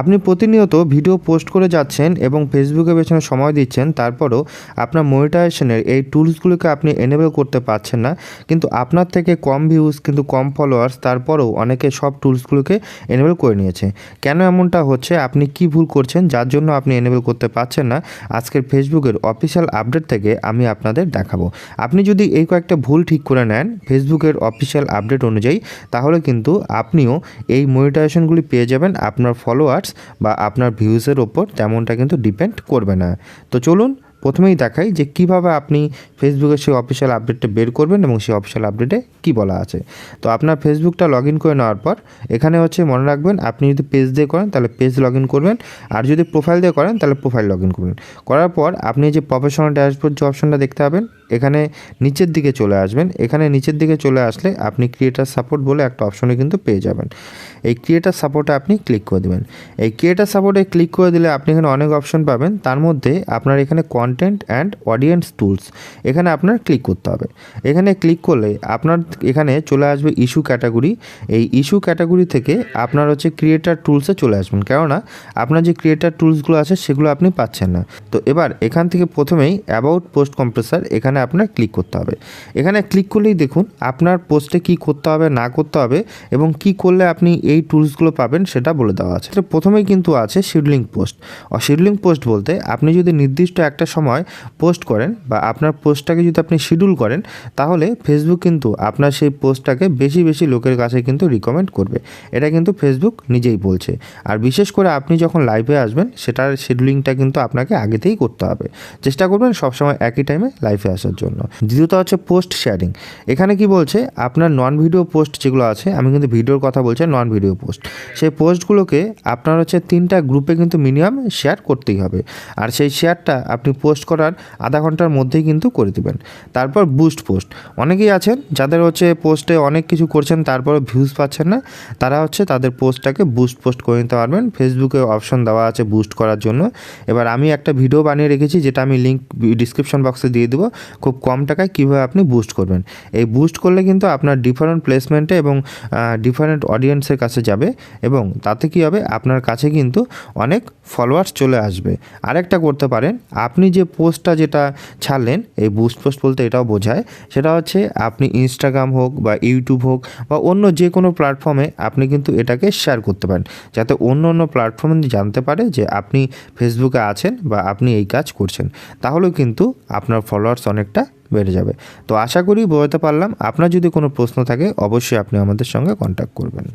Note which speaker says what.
Speaker 1: আপনি প্রতিনিয়ত video post করে যাচ্ছেন এবং ফেসবুকে পেছনে সময় দিচ্ছেন, তারপরও আপনার মনিটাইজেশনের এই টুলসগুলোকে আপনি এনেবল করতে পারছেন না। কিন্তু আপনার থেকে কম ভিউজ কিন্তু কম ফলোয়ার্স তারপরেও অনেকে সব টুলসগুলোকে এনেবল করে নিয়েছে। কেন এমনটা হচ্ছে? আপনি কি ভুল করছেন? যার জন্য আপনি এনেবল করতে পারছেন না। আজকের ফেসবুকের অফিসিয়াল আপডেট থেকে আমি আপনাদের দেখাবো। আপনি যদি এই কয়েকটা ভুল ঠিক করে নেন ফেসবুকের অফিসিয়াল আপডেট অনুযায়ী, তাহলে কিন্তু আপনিও এই মনিটাইজেশনগুলি পেয়ে যাবেন আপনার বা আপনার ভিউজের ওপর তেমনটা কিন্তু ডিপেন্ড করবে না। তো চলুন প্রথমেই দেখাই যে কীভাবে আপনি ফেসবুকের সেই অফিসিয়াল আপডেটটা বের করবেন এবং সেই অফিসিয়াল আপডেটে কি বলা আছে। তো আপনার ফেসবুকটা লগ ইন করে নেওয়ার পর, এখানে হচ্ছে মনে রাখবেন, আপনি যদি পেজ দিয়ে করেন, তাহলে পেজ লগ ইন করবেন। আর যদি প্রোফাইল দিয়ে করেন, তাহলে প্রোফাইল লগ ইন করবেন। করার পর আপনি যে প্রফেশনাল ড্যাশবোর্ড যে অপশনটা দেখতে পাবেন, এখানে নিচের দিকে চলে আসবেন। এখানে নিচের দিকে চলে আসলে আপনি ক্রিয়েটার সাপোর্ট বলে একটা অপশনে কিন্তু পেয়ে যাবেন। এই ক্রিয়েটার সাপোর্টে আপনি ক্লিক করে দেবেন। এই ক্রিয়েটার সাপোর্টে ক্লিক করে দিলে আপনি এখানে অনেক অপশন পাবেন। তার মধ্যে আপনার এখানে কন্টেন্ট অ্যান্ড অডিয়েন্স টুলস এখানে আপনার ক্লিক করতে হবে। এখানে ক্লিক করলে আপনার এখানে চলে আসবে ইস্যু ক্যাটাগরি এই ইস্যু ক্যাটাগরি থেকে আপনার হচ্ছে ক্রিয়েটার টুলসে চলে আসবেন। কেননা আপনার যে ক্রিয়েটার টুলসগুলো আছে, সেগুলো আপনি পাচ্ছেন না। তো এবার এখান থেকে প্রথমেই অ্যাবাউট পোস্ট কম্প্রেসার এখানে আপনার ক্লিক করতে হবে। এখানে ক্লিক করলেই দেখুন আপনার পোস্টে কি করতে হবে, না করতে হবে এবং কি করলে আপনি এই টুলসগুলো পাবেন সেটা বলে দেওয়া আছে। প্রথমেই কিন্তু আছে শিডিউলিং পোস্ট শিডিউলিং পোস্ট বলতে আপনি যদি নির্দিষ্ট একটা সময় পোস্ট করেন বা আপনার পোস্টটাকে যদি আপনি শিডিউল করেন, তাহলে ফেসবুক কিন্তু আপনার সেই পোস্টটাকে বেশি বেশি লোকের কাছে কিন্তু রিকমেন্ড করবে। এটা কিন্তু ফেসবুক নিজেই বলছে। আর বিশেষ করে আপনি যখন লাইভে আসবেন, সেটার শিডিউলিংটা কিন্তু আপনাকে আগেতেই করতে হবে। চেষ্টা করবেন সবসময় একই টাইমে লাইভে আসার জন্য। দ্বিতীয়ত হচ্ছে পোস্ট শেয়ারিং এখানে কি বলছে? আপনার নন ভিডিও পোস্ট যেগুলো আছে, আমি কিন্তু ভিডিওর কথা বলছি নন ভিডিও পোস্ট সেই পোস্টগুলোকে আপনার হচ্ছে তিনটা গ্রুপে কিন্তু মিনিমাম শেয়ার করতেই হবে। আর সেই শেয়ারটা আপনি পোস্ট করার আধা ঘণ্টার মধ্যেই কিন্তু করে দেবেন। তারপর বুস্ট পোস্ট। অনেকেই আছেন যাদের হচ্ছে পোস্টে অনেক কিছু করছেন তারপরে ভিউজ পাচ্ছেন না। তারা হচ্ছে তাদের পোস্টটাকে বুস্ট পোস্ট করে নিতে পারবেন। ফেসবুকে অপশন দেওয়া আছে বুস্ট করার জন্য। এবার আমি একটা ভিডিও বানিয়ে রেখেছি, যেটা আমি লিঙ্ক ডিসক্রিপশন বক্সে দিয়ে দেবো। খুব কম টাকায় কীভাবে আপনি বুস্ট করবেন। এই বুস্ট করলে কিন্তু আপনার ডিফারেন্ট প্লেসমেন্টে এবং ডিফারেন্ট অডিয়েন্সের কাছে যাবে এবং তাতে কী হবে? আপনার কাছে কিন্তু অনেক ফলোয়ার্স চলে আসবে। আরেকটা করতে পারেন। আপনি যে পোস্টটা যেটা ছাড়লেন, এই বুস্ট পোস্ট বলতে এটাও বোঝায়, সেটা হচ্ছে আপনি ইনস্টাগ্রাম হোক বা ইউটিউব হোক বা অন্য যে কোনো প্ল্যাটফর্মে আপনি কিন্তু এটাকে শেয়ার করতে পারেন। যাতে অন্য অন্য প্ল্যাটফর্মে জানতে পারে যে আপনি ফেসবুকে আছেন বা আপনি এই কাজ করছেন। তাহলেও কিন্তু আপনার ফলোয়ার্স অনেকটা বেড়ে যাবে। তো আশা করি বোঝাতে পারলাম। আপনার যদি কোনো প্রশ্ন থাকে, অবশ্যই আপনি আমাদের সঙ্গে কন্ট্যাক্ট করবেন।